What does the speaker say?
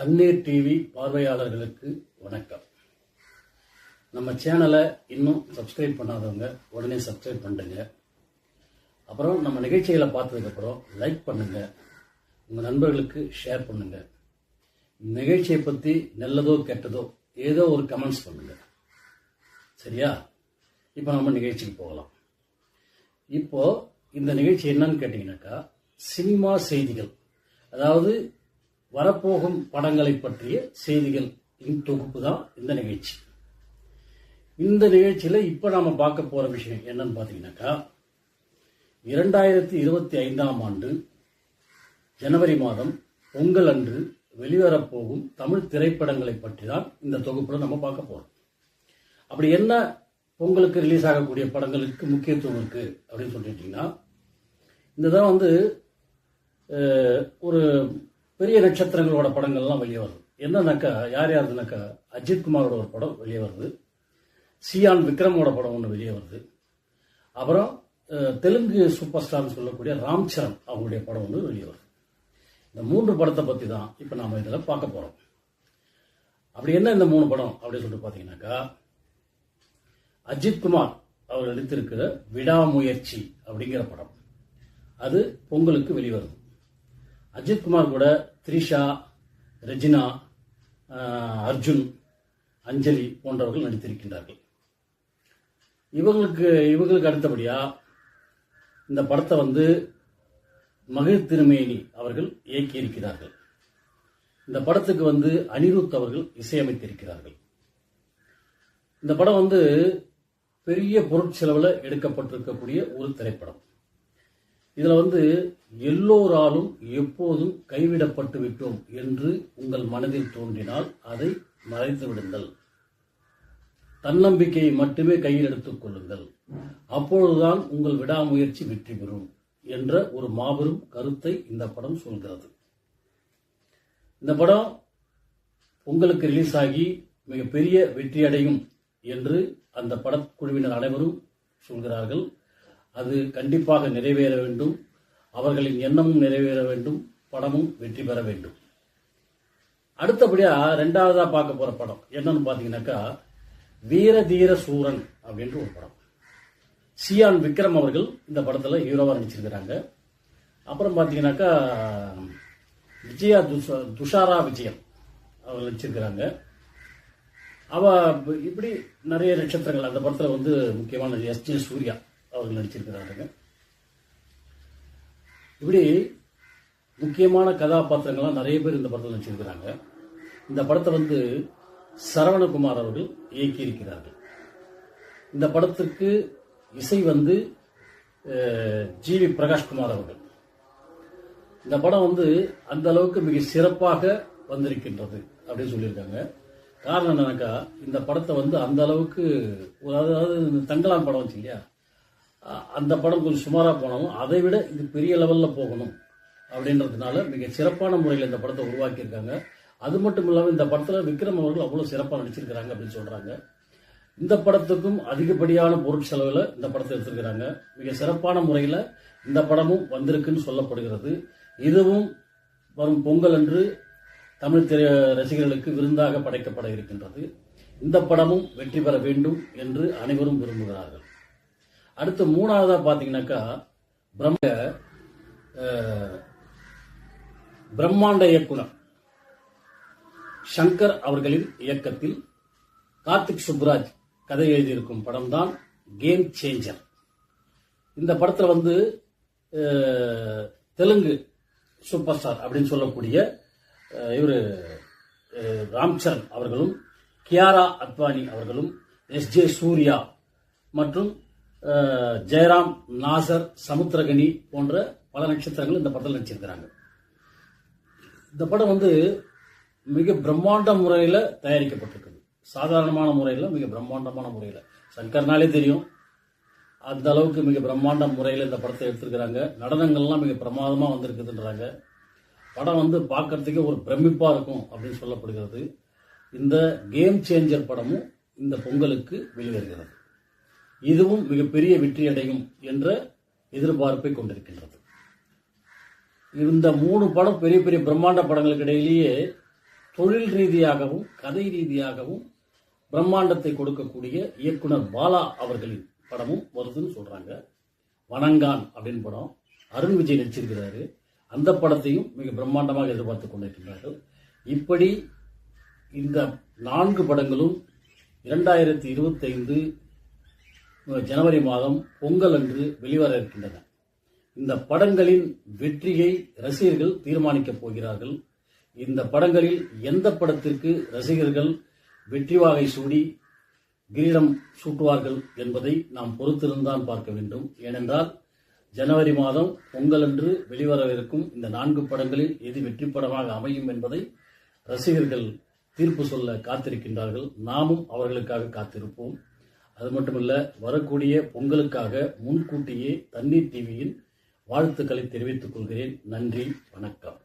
தண்ணீர் டிவி பார்வையாளர்களுக்கு வணக்கம். நம்ம சேனலை இன்னும் சப்ஸ்கிரைப் பண்ணாதவங்க உடனே சப்ஸ்கிரைப் பண்ணுங்க அப்புறம் நம்ம நிகழ்ச்சிகளை பார்த்ததுக்கப்புறம் லைக் பண்ணுங்க. உங்கள் நண்பர்களுக்கு ஷேர் பண்ணுங்க. நிகழ்ச்சியை பற்றி நல்லதோ கெட்டதோ ஏதோ ஒரு கமெண்ட்ஸ் பண்ணுங்க. சரியா? இப்போ நம்ம நிகழ்ச்சிக்கு போகலாம். இப்போ இந்த நிகழ்ச்சி என்னன்னு கேட்டிங்கனாக்கா சினிமா செய்திகள். அதாவது வரப்போகும் படங்களை பற்றிய செய்திகள் தொகுப்பு தான் இந்த நிகழ்ச்சி. இந்த நிகழ்ச்சியில் இப்போ நாம பார்க்க போற விஷயம் என்னன்னு பார்த்தீங்கன்னாக்கா இரண்டாயிரத்தி இருபத்தி ஐந்தாம் ஆண்டு ஜனவரி மாதம் பொங்கல் அன்று வெளிவரப்போகும் தமிழ் திரைப்படங்களை பற்றி தான் இந்த தொகுப்புல நம்ம பார்க்க போறோம். அப்படி என்ன பொங்கலுக்கு ரிலீஸ் ஆகக்கூடிய படங்களுக்கு முக்கியத்துவம் இருக்கு அப்படின்னு சொல்லிட்டீங்கன்னா இந்த தான் வந்து ஒரு பெரிய நட்சத்திரங்களோட படங்கள்லாம் வெளியே வருது. என்னன்னாக்கா யார் யாருதுனாக்கா அஜித் குமாரோட ஒரு படம் வெளியே வருது. சியான் விக்ரமோட படம் ஒன்று வெளியே வருது. அப்புறம் தெலுங்கு சூப்பர் ஸ்டார்னு சொல்லக்கூடிய ராம் சரண் அவங்களுடைய படம் ஒன்று வெளியே வருது. இந்த மூன்று படத்தை பற்றி தான் இப்போ நாம் இதில் பார்க்க போகிறோம் அப்படி என்ன இந்த மூணு படம் அப்படின்னு சொல்லிட்டு பார்த்தீங்கன்னாக்கா அஜித் குமார் அவர் நடித்திருக்கிற விடாமுயற்சி அப்படிங்கிற படம். அது பொங்கலுக்கு வெளிவருது. அஜித் குமார் கூட த்ரிஷா ரெஜினா அர்ஜுன் அஞ்சலி போன்றவர்கள் நடித்திருக்கின்றார்கள். இவங்களுக்கு இவங்களுக்கு அடுத்தபடியா இந்த படத்தை வந்து மகிழ் திருமேனி அவர்கள் இயக்கியிருக்கிறார்கள். இந்த படத்துக்கு வந்து அனிருத் அவர்கள் இசையமைத்திருக்கிறார்கள். இந்த படம் வந்து பெரிய பொருட்செலவில் எடுக்கப்பட்டிருக்கக்கூடிய ஒரு திரைப்படம். இதுல வந்து எல்லோராலும் எப்போதும் கைவிடப்பட்டு விட்டோம் என்று உங்கள் மனதில் தோன்றினால் அதை மறைத்து விடுங்கள். தன்னம்பிக்கையை மட்டுமே கையில் எடுத்துக் கொள்ளுங்கள். அப்பொழுதுதான் உங்கள் விடாமுயற்சி வெற்றி பெறும் என்ற ஒரு மாபெரும் கருத்தை இந்த படம் சொல்கிறது. இந்த படம் உங்களுக்கு ரிலீஸ் ஆகி மிகப்பெரிய வெற்றி அடையும் என்று அந்த படக்குழுவினர் அனைவரும் சொல்கிறார்கள். அது கண்டிப்பாக நிறைவேற வேண்டும். அவர்களின் எண்ணமும் நிறைவேற வேண்டும். படமும் வெற்றி பெற வேண்டும். அடுத்தபடியா ரெண்டாவதா பார்க்க போற படம் என்னன்னு பாத்தீங்கன்னாக்கா வீர தீர சூரன் அப்படின்ற ஒரு படம். சியான் விக்ரம் அவர்கள் இந்த படத்துல ஹீரோவா நடிச்சிருக்கிறாங்க. அப்புறம் பாத்தீங்கன்னாக்கா விஜயா துஷா- துஷாரா விஜயன் அவர் நடிச்சிருக்கிறாங்க. அவ இப்படி நிறைய நட்சத்திரங்கள். அந்த படத்துல வந்து முக்கியமான எஸ் ஜே சூர்யா. அவர்கள் நடிச்சிருக்கிறாங்க இப்படி முக்கியமான கதாபாத்திரங்கள்லாம் நிறைய பேர் இந்த படத்தில் நடிச்சிருக்கிறாங்க. இந்த படத்தை வந்து சரவணகுமார் அவர்கள் இயக்கியிருக்கிறார்கள். இந்த படத்திற்கு இசை வந்து ஜி வி பிரகாஷ்குமார் அவர்கள். இந்த படம் வந்து அந்த அளவுக்கு மிக சிறப்பாக வந்திருக்கின்றது அப்படின்னு சொல்லியிருக்காங்க. காரணம் என்னன்னாக்கா இந்த படத்தை வந்து அந்த அளவுக்கு ஒரு அதாவது தங்கலாம் படம் வச்சு இல்லையா அந்த படம் கொஞ்சம் சுமாராக போனாலும் அதை விட இது பெரிய லெவலில் போகணும் அப்படின்றதுனால மிக சிறப்பான முறையில் இந்த படத்தை உருவாக்கியிருக்காங்க. அது மட்டும் இல்லாமல் இந்த படத்தில் விக்ரம் அவர்கள் அவ்வளோ சிறப்பாக நடிச்சிருக்கிறாங்க அப்படின்னு சொல்கிறாங்க இந்த படத்துக்கும் அதிகப்படியான பொருட்செலவில் இந்த படத்தை எடுத்திருக்கிறாங்க. மிக சிறப்பான முறையில் இந்த படமும் வந்திருக்குன்னு சொல்லப்படுகிறது. இதுவும் வரும் பொங்கல் அன்று தமிழ் திரை ரசிகர்களுக்கு விருந்தாக படைக்கப்பட இருக்கின்றது. இந்த படமும் வெற்றி பெற வேண்டும் என்று அனைவரும் விரும்புகிறார்கள். அடுத்து மூணாவதா பாத்தீங்கன்னாக்கா பிரம்ம பிரம்மாண்ட இயக்குனர். சங்கர் அவர்களின் இயக்கத்தில் கார்த்திக் சுப்ராஜ் கதை எழுதியிருக்கும் படம் தான் கேம் சேஞ்சர் இந்த படத்துல வந்து தெலுங்கு சூப்பர் ஸ்டார் அப்படின்னு சொல்லக்கூடிய இவர் இவரு ராம்சரண் அவர்களும் கியாரா அத்வானி அவர்களும் எஸ் ஜே சூர்யா மற்றும் ஜெயராம் நாசர் சமுத்திரகனி போன்ற பல நட்சத்திரங்கள் இந்த படத்தில் நடிச்சிருக்கிறாங்க. இந்த படம் வந்து மிக பிரம்மாண்ட முறையில் தயாரிக்கப்பட்டிருக்குது. சாதாரணமான முறையில் மிக பிரம்மாண்டமான முறையில். சங்கர்னாலே தெரியும். அந்த அளவுக்கு மிக பிரம்மாண்ட முறையில் இந்த படத்தை எடுத்திருக்கிறாங்க. நடனங்கள்லாம் மிக பிரமாதமாக வந்திருக்குதுன்றாங்க. படம் வந்து பார்க்கறதுக்கே ஒரு பிரமிப்பாக இருக்கும் அப்படின்னு சொல்லப்படுகிறது. இந்த கேம் சேஞ்சர் படமும் இந்த பொங்கலுக்கு வெளிவருகிறது. இதுவும் மிகப்பெரிய வெற்றி அடையும் என்ற எதிர்பார்ப்பை கொண்டிருக்கின்றது. இந்த மூணு படம் பெரிய பெரிய பிரம்மாண்ட படங்களுக்கு இடையிலேயே தொழில் ரீதியாகவும் கதை ரீதியாகவும் பிரம்மாண்டத்தை கொடுக்கக்கூடிய இயக்குனர் பாலா அவர்களின் படமும் வருதுன்னு சொல்றாங்க. வணங்கான் அப்படின்னு படம். அருண் விஜய் நடிச்சிருக்கிறாரு. அந்த படத்தையும் மிக பிரம்மாண்டமாக எதிர்பார்த்து கொண்டிருக்கிறார்கள் இப்படி இந்த நான்கு படங்களும் இரண்டாயிரத்தி இருபத்தைந்து ஜனவரி மாதம் பொங்கல் அன்று வெளிவர இருக்கின்றன. இந்த படங்களின் வெற்றியை ரசிகர்கள் தீர்மானிக்கப் போகிறார்கள். இந்த படங்களில் எந்த படத்திற்கு ரசிகர்கள் வெற்றி வாகை சூடி கிரீடம் சூட்டுவார்கள் என்பதை நாம் பொறுத்திருந்தான் பார்க்க வேண்டும். ஏனென்றால் ஜனவரி மாதம் பொங்கலன்று வெளிவரவிருக்கும் இந்த நான்கு படங்களில் எது வெற்றி படமாக அமையும் என்பதை ரசிகர்கள் தீர்ப்பு சொல்ல காத்திருக்கின்றார்கள். நாமும் அவர்களுக்காக காத்திருப்போம். அது மட்டுமல்ல வரக்கூடிய பொங்கலுக்காக முன்கூட்டியே தண்ணீர் டிவியின் வாழ்த்துக்களை தெரிவித்துக் கொள்கிறேன். நன்றி வணக்கம்.